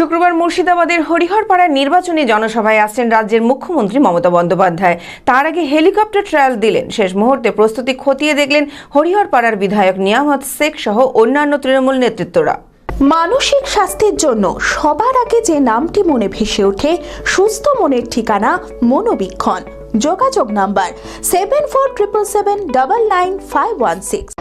শুক্রবার মুর্শিদাবাদের হরিহরপাড়ার নির্বাচনী জনসভায় আসছেন রাজ্যের মুখ্যমন্ত্রী মমতা বন্দ্যোপাধ্যায়। তার আগে হেলিকপ্টার ট্রায়াল দিলেন। শেষ মুহূর্তে প্রস্তুতি খতিয়ে দেখলেন হরিহরপাড়ার বিধায়ক নিয়ামত শেখ সহ অন্যান্য তৃণমূল নেতৃত্বরা। মানসিক স্বাস্থ্যের জন্য সবার আগে যে নামটি মনে ভেসে ওঠে, সুস্থ মনের ঠিকানা মনোবীক্ষণ। যোগাযোগ number seven four triple seven double nine five one six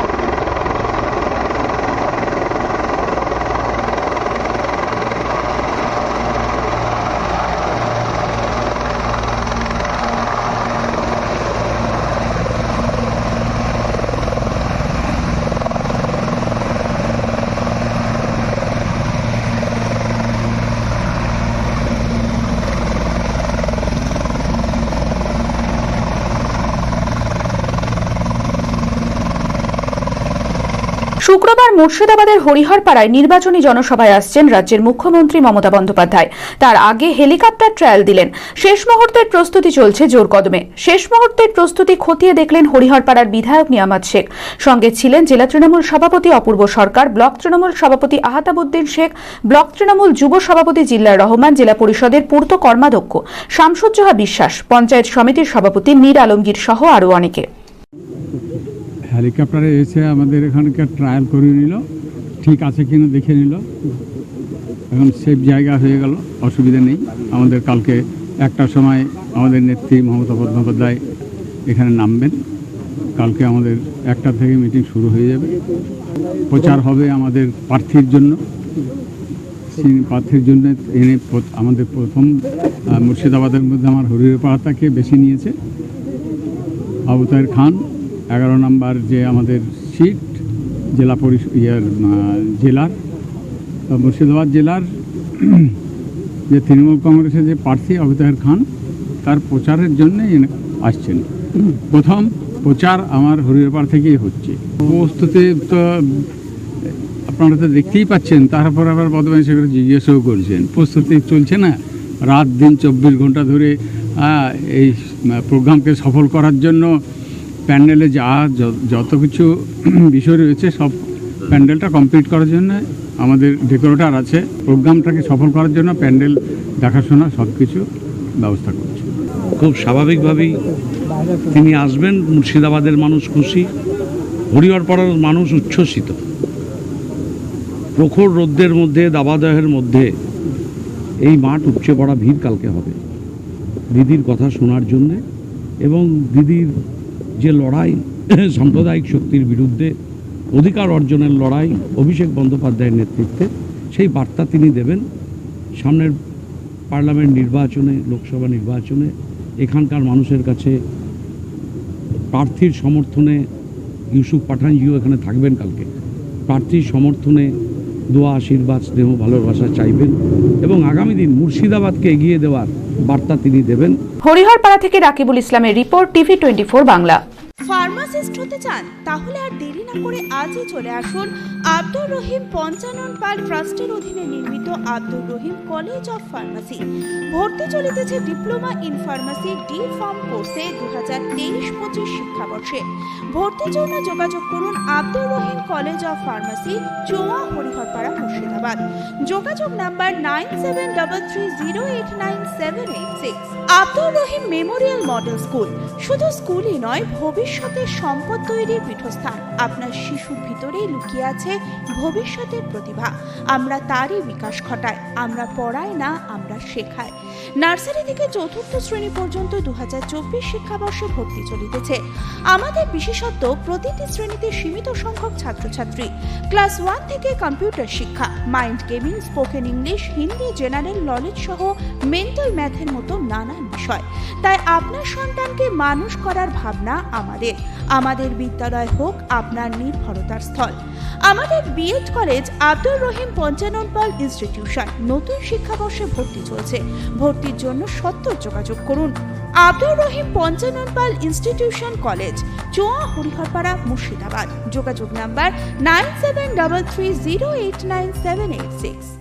শুক্রবার মুর্শিদাবাদের হরিহরপাড়ায় নির্বাচনী জনসভায় আসছেন রাজ্যের মুখ্যমন্ত্রী মমতা বন্দ্যোপাধ্যায়। তার আগে হেলিকপ্টার ট্রায়াল দিলেন। শেষ মুহূর্তের প্রস্তুতি চলছে জোর কদমে। শেষ মুহূর্তের প্রস্তুতি খতিয়ে দেখলেন হরিহরপাড়ার বিধায়ক নিয়ামত শেখ। সঙ্গে ছিলেন জেলা তৃণমূল সভাপতি অপূর্ব সরকার, ব্লক তৃণমূল সভাপতি আহাতাবুদ্দিন শেখ, ব্লক তৃণমূল যুব সভাপতি জিল্লার রহমান, জেলা পরিষদের পূর্ত কর্মাধ্যক্ষ শামসুজ্জোহা বিশ্বাস, পঞ্চায়েত সমিতির সভাপতি মীর আলমগীর সহ আরও অনেকে। হেলিকপ্টারে এসে আমাদের এখানকার ট্রায়াল করে নিল। ঠিক আছে কিনা দেখে নিল। এখন সেফ জায়গা হয়ে গেল, অসুবিধা নেই। আমাদের কালকে একটার সময় আমাদের নেত্রী মমতা বন্দ্যোপাধ্যায় এখানে নামবেন। কালকে আমাদের একটা থেকে মিটিং শুরু হয়ে যাবে। প্রচার হবে আমাদের প্রার্থীর জন্য। প্রার্থীর জন্য এনে আমাদের প্রথম মুর্শিদাবাদের মধ্যে আমার হরিপাড়াটাকে বেছে নিয়েছে। আবুতাহের খান এগারো নম্বর যে আমাদের সিট, জেলা পরিষদ ইয়ার জেলার মুর্শিদাবাদ জেলার, যে তৃণমূল কংগ্রেসের যে প্রার্থী আবুতাহের খান, তার প্রচারের জন্যই এনে আসছেন। প্রথম প্রচার আমার হরিয়ারপাড় থেকেই হচ্ছে। প্রস্তুতি তো আপনারা তো দেখতেই পাচ্ছেন, তারপর আবার বর্ধমান সেখানে জিজ্ঞেসও করছেন। প্রস্তুতি চলছে না, রাত দিন চব্বিশ ঘণ্টা ধরে এই প্রোগ্রামকে সফল করার জন্য প্যান্ডেলে যা যত কিছু বিষয় রয়েছে, সব প্যান্ডেলটা কমপ্লিট করার জন্য আমাদের ডেকোরেটার আছে। প্রোগ্রামটাকে সফল করার জন্য প্যান্ডেল দেখাশোনা সব কিছু ব্যবস্থা করছে। খুব স্বাভাবিকভাবেই তিনি আসবেন, মুর্শিদাবাদের মানুষ খুশি হরিহরপাড়ার মানুষ উচ্ছ্বসিত। প্রখর রোদ্রের মধ্যে, দাবাদহের মধ্যে এই মাঠ উপচে পড়া ভিড় কালকে হবে। দিদির কথা শোনার জন্যে এবং দিদির যে লড়াই সাম্প্রদায়িক শক্তির বিরুদ্ধে অধিকার অর্জনের লড়াই অভিষেক বন্দ্যোপাধ্যায়ের নেতৃত্বে, সেই বার্তা তিনি দেবেন। সামনের পার্লামেন্ট নির্বাচনে, লোকসভা নির্বাচনে এখানকার মানুষের কাছে প্রার্থীর সমর্থনে ইউসুফ পাঠানজিও এখানে থাকবেন কালকে। প্রার্থীর সমর্থনে দোয়া, আশীর্বাদ, স্নেহ, ভালোবাসা চাইবেন এবং আগামী দিন মুর্শিদাবাদকে এগিয়ে দেওয়ার বার্তা তিনি দেবেন। হরিহরপাড়া থেকে রাকিবুল ইসলামের report TV twenty Bangla. Pharmacist হতে চান তাহলে আর দেরি না করে আজই চলে আসুন আব্দুর রহিম পঞ্চানন পাল ট্রাস্টের অধীনে নির্মিত Abdur Rahim college of pharmacy. ভর্তি চলিতেছে diploma in pharmacy D pharm কোর্সে দু হাজার তেইশ পঁচিশ শিক্ষাবর্ষে। ভর্তির জন্য যোগাযোগ করুন Abdur Rahim college of pharmacy Choya Hariharpara Murshidabad যোগাযোগ number nine seven double three zero eight nine seven eight six. Abdur Rahim memorial model school. শুধু স্কুলই নয়, ভবিষ্যতের সম্পদ তৈরির পীঠস্থান। আপনার শিশুর ভিতরেই লুকিয়ে আছে ভবিষ্যতের প্রতিভা। আমরা তারই বিকাশ ঘটায় আমরা পড়াই না, আমরা শেখাই। নার্সারি থেকে চতুর্থ শ্রেণি পর্যন্ত দু হাজার চব্বিশ শিক্ষাবর্ষে ভর্তি চলিতেছে। আমাদের বিশেষত্ব, প্রতিটি শ্রেণীতে সীমিত সংখ্যক ছাত্রছাত্রী। ক্লাস ওয়ান থেকে কম্পিউটার শিক্ষা। Mind gaming spoken English Hindi general knowledge সহ মেন্টাল ম্যাথের মতো নানান বিষয়। তাই আপনার সন্তানকে মানুষ করার ভাবনা আমাদের। আমাদের বিদ্যালয় হোক, আপনার নির্ভরতার স্থল। আমাদের B Ed college Abdur Rahim Panchanan Pal institution নতুন শিক্ষাবর্ষে ভর্তি চলছে। ভর্তির জন্য সত্তর যোগাযোগ করুন। Abdur Rahim Panchanan Pal institution college, Choya Hariharpara, Murshidabad. যোগাযোগ number nine seven double three zero eight nine seven eight six.